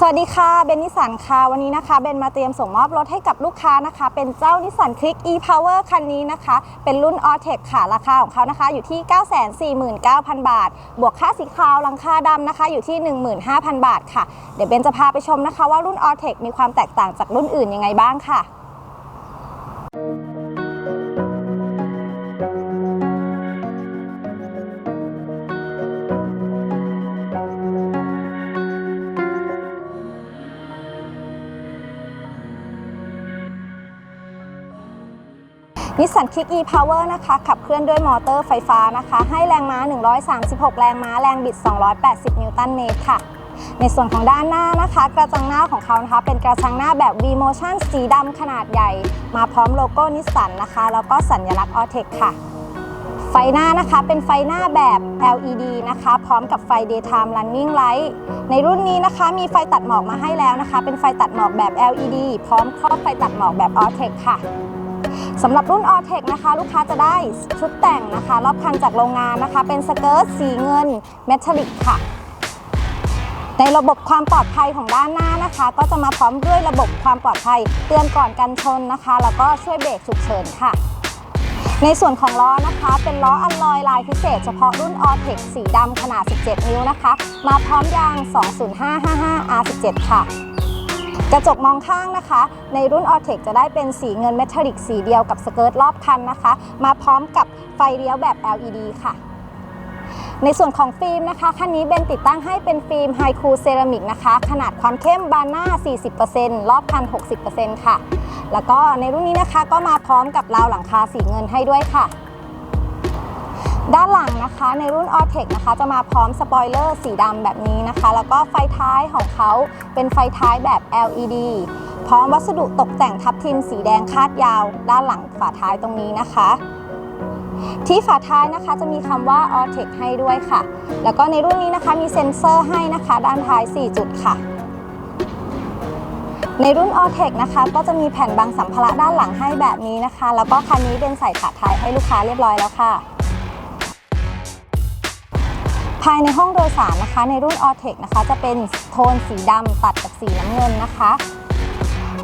สวัสดีค่ะ เบนนิสันค่ะ วันนี้นะคะ เบนมาเตรียมส่งมอบรถให้กับลูกค้านะคะ เป็นเจ้านิสันคลิก e-power คันนี้นะคะ เป็นรุ่น a l t e c ค่ะ ราคาของเขานะคะ อยู่ที่ 949,000 บาท บวกค่าสีขาวหลังคาดำนะคะ อยู่ที่ 15,000 บาทค่ะ เดี๋ยวเบนจะพาไปชมนะคะว่ารุ่น a l t e c มีความแตกต่างจากรุ่นอื่นยังไงบ้างค่ะ นิสสันคิก e-power นะคะ ขับเคลื่อนด้วยมอเตอร์ไฟฟ้านะคะ ให้แรงม้า 136 แรงม้า แรงบิด 280 นิวตันเมตรค่ะ ในส่วนของด้านหน้านะคะ กระจังหน้าของเขานะคะ เป็นกระจังหน้าแบบ V-motion สีดำขนาดใหญ่ มาพร้อมโลโก้นิสสันนะคะ แล้วก็สัญลักษณ์ Ortec ค่ะไฟหน้านะคะเป็นไฟหน้าแบบ LED นะคะ พร้อมกับไฟ daytime running light ในรุ่นนี้นะคะมีไฟตัดหมอกมาให้แล้วนะคะ เป็นไฟตัดหมอกแบบ LED พร้อมครอบไฟตัดหมอกแบบ Ortec ค่ะ สำหรับรุ่น a l t e c นะคะ ลูกค้าจะได้ชุดแต่งนะคะ รอบคันจากโรงงานนะคะ เป็นสเกิร์ตสีเงินเมทัลลิกค่ะในระบบความปลอดภัยของด้านหน้านะคะ ก็จะมาพร้อมด้วยระบบความปลอดภัย เตือนก่อนกันชนนะคะ แล้วก็ช่วยเบรกฉุกเฉินค่ะ ในส่วนของล้อนะคะ เป็นล้ออัลลอยลายพิเศษ เฉพาะรุ่น a l t e c สีดำขนาด 17 นิ้วนะคะ มาพร้อมยาง 20555 R17 ค่ะ กระจกมองข้างนะคะ ในรุ่น a l t e c จะได้เป็นสีเงินเมทัลลิกสีเดียวกับสเกิร์ตรอบคันนะคะ มาพร้อมกับไฟเลี้ยวแบบ LED ค่ะ ในส่วนของฟิล์มนะคะ คันนี้เบนติดตั้งให้เป็นฟิล์มไฮคูเซรามิกนะคะ ขนาดความเข้มบานหน้า 40%รอบคัน 60%ค่ะ แล้วก็ในรุ่นนี้นะคะก็มาพร้อมกับราวหลังคาสีเงินให้ด้วยค่ะ ด้านหลังนะคะในรุ่น a l t e c นะคะจะมาพร้อมสปอยเลอร์สีดำแบบนี้นะคะ แล้วก็ไฟท้ายของเขาเป็นไฟท้ายแบบ LED พร้อมวัสดุตกแต่งทับทิมสีแดงคาดยาว ด้านหลังฝาท้ายตรงนี้นะคะ ที่ฝาท้ายนะคะจะมีคำว่า a l t e c ให้ด้วยค่ะ แล้วก็ในรุ่นนี้นะคะมีเซ็นเซอร์ให้นะคะ ด้านท้าย 4 จุดค่ะในรุ่น a l t e c นะคะก็จะมีแผ่นบังสัมภาระด้านหลังให้แบบนี้นะคะ แล้วก็คันนี้เป็นใส่ฝาท้ายให้ลูกค้าเรียบร้อยแล้วค่ะ ภายในห้องโดยสารนะคะในรุ่น a l t e c นะคะ จะเป็นโทนสีดำตัดกับสีน้ำเงินนะคะ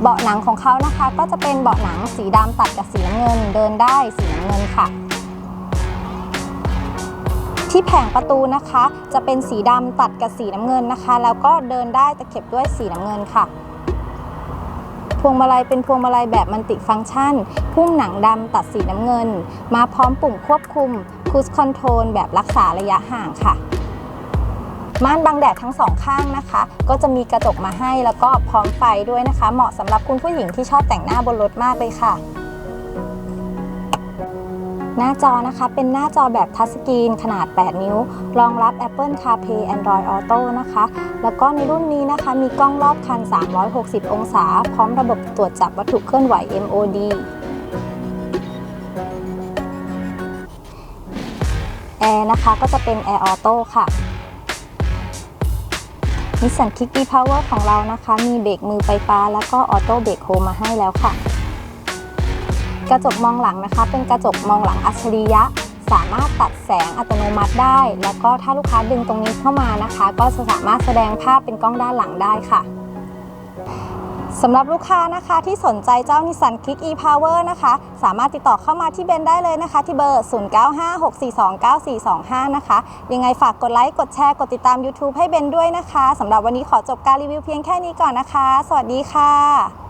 เบาะหนังของเขานะคะ ก็จะเป็นเบาะหนังสีดำตัดกับสีน้ำเงิน เดินได้สีน้ำเงินค่ะ ที่แผงประตูนะคะ จะเป็นสีดำตัดกับสีน้ำเงินนะคะ แล้วก็เดินได้ตะเข็บด้วยสีน้ำเงินค่ะ พวงมาลัยเป็นพวงมาลัยแบบมัลติฟังก์ชัน พุ่มหนังดำตัดสีน้ำเงิน มาพร้อมปุ่มควบคุมคูสคอนโทรลแบบรักษาระยะห่างค่ะ ม่านบังแดดทั้งสองข้างนะคะ ก็จะมีกระจกมาให้แล้วก็พร้อมไฟด้วยนะคะ เหมาะสำหรับคุณผู้หญิงที่ชอบแต่งหน้าบนรถมากเลยค่ะหน้าจอนะคะเป็นหน้าจอแบบทัชสกรีนขนาด 8 นิ้ว รองรับ Apple CarPlay Android Auto นะคะ แล้วก็ในรุ่นนี้นะคะ มีกล้องรอบคัน 360 องศา พร้อมระบบตรวจจับวัตถุเคลื่อนไหว MOD แอร์นะคะก็จะเป็น Air Auto ค่ะ นิสสันคิก e-power ของเรานะคะ มีเบรกมือไฟฟ้า แล้วก็ออโต้เบรกโฮมาให้แล้วค่ะ กระจกมองหลังนะคะ เป็นกระจกมองหลังอัจฉริยะ สามารถตัดแสงอัตโนมัติได้ แล้วก็ถ้าลูกค้าดึงตรงนี้เข้ามานะคะ ก็จะสามารถแสดงภาพเป็นกล้องด้านหลังได้ค่ะ สำหรับลูกค้านะคะที่สนใจเจ้า Nissan Kick e-Power นะคะ สามารถติดต่อเข้ามาที่เบนได้เลยนะคะ ที่เบอร์ 0956429425 นะคะ ยังไงฝากกดไลค์ กดแชร์ กดติดตาม YouTube ให้เบนด้วยนะคะสำหรับวันนี้ขอจบการรีวิวเพียงแค่นี้ก่อนนะคะ สวัสดีค่ะ